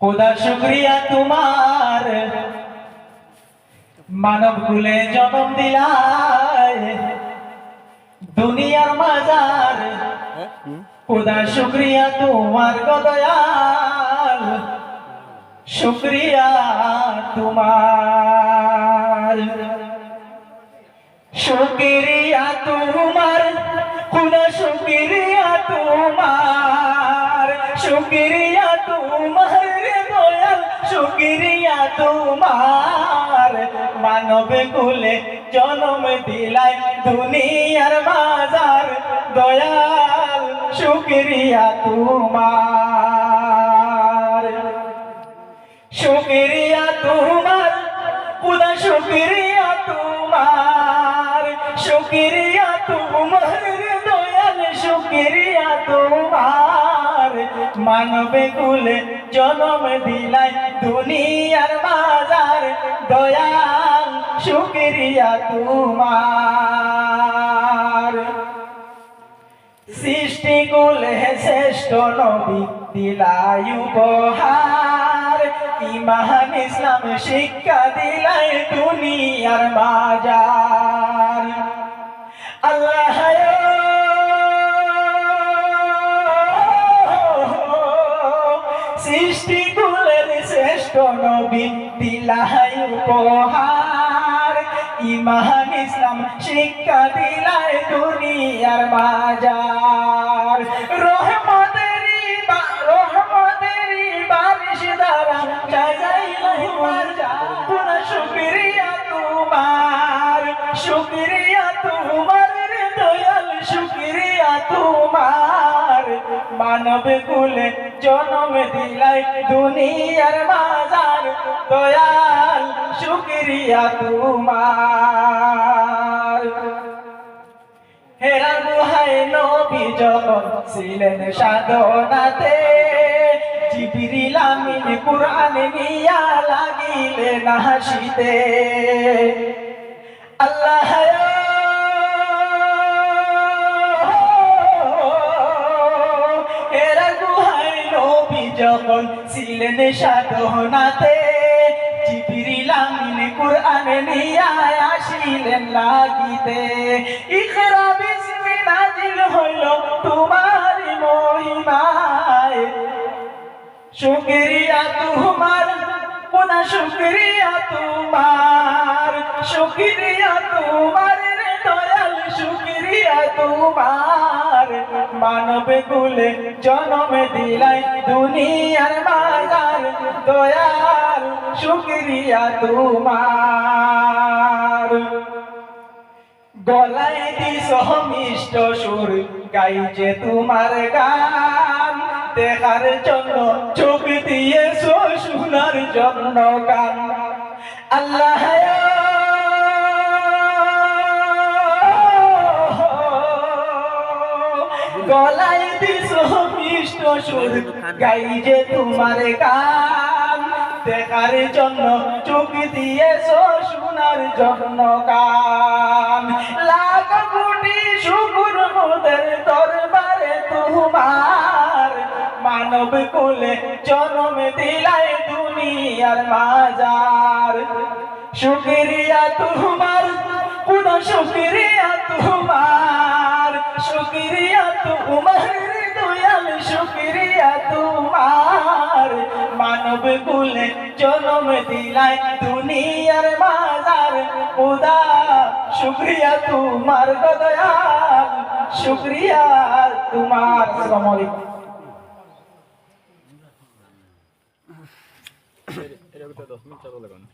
খোদা শুক্রিয়া তোমার। মানব কুলে জন্ম দিলায় দুনিয়ার মাজার। খোদা শুক্রিয়া তোমার গদয়াল শুক্রিয়া তোমার। শুক্রিয়া তোমার খুদা শুক্রিয়া তোমার। শুক্রিয়া শুক্রিয়া তোমার মানব কুলে জন্ম দিলাই দুনিয়ার বাজার। দয়াল শুক্রিয়া তোমার। শুক্রিয়া তোমার খুদা শুক্রিয়া তোমার। শুক্রিয়া তোমার, দয়াল শুক্রিয়া তোমার। মানবে কুলে জন্ম দিলাই দুনিয়ার বাজার। দয়াল, শুক্রিয়া তোমার। সৃষ্টি কুলে শ্রেষ্ঠ নবী দিলাই উপহার। ইমান ইসলাম শিক্ষা দিলাই দুনিয়ার বাজার। সৃষ্টি কুলের শ্রেষ্ঠ নবী দিলাই উপহার। ইমান ইসলাম শিক্ষা দিলাই দুনিয়ার বাজার। রহমতেরি বা রহমতেরি বারিশ দ্বারা সাজাইলাই বাজার। পুনঃ শুকরিয়া তোমার শুকরিয়া তোমার দয়াল, শুকরিয়া তোমার। মানব কুলে জন্ম দিলাই দুনিয়ার বাজার। দয়াল, শুকরিয়া তোমার। হেরা গুহায় নবী যখন ছিলেন সাধনাতে, জিবিরিল আমিন কুরআন নিয়া লাগিলেন হাসিতে। যখন ছিলেন সাধনাতে, জিবিরিল আমিন কুরআন নিয়া আসিলেন লাগিতে। ইকরা বিসমি নাজিল হইল তোমার মহিমায়। শুক্রিয়া তোমার পুনা শুক্রিয়া তোমার শুক্রিয়া তোমার দয়াল, শুক্রিয়া তোমার। মানব কুলে, জন্ম দিলাই দুনিয়ার বাজার, দয়াল শুক্রিয়া তোমার। গলায় দিস মিষ্ট সুর, গাইছে তোমার গান। দেখার জন্য চোখ দিয়েছ শোনার জন্য গান। আল্লাহ গলায় দিস মিষ্ট সুর। গাইছে তোমার গান, দেখার জন্য চোখ দিয়েছ শোনার জন্য কান লাখ কোটি শুকুর মোদের দরবারে তোমার। মানব কোলে জন্ম দিলাই দুনিয়ার মাজার। শুক্রিয়া তোমার, পুনঃ শুক্রিয়া তোমার। শুক্রিয়া তোমার দয়াল শুক্রিয়া তোমার মানব কুলে জন্ম দিলাই দুনিয়ার মাজার উদা শুক্রিয়া তোমার গদয়াল শুক্রিয়া তোমার আলাইকুম এটা দশ মিনিট চালু লাগানো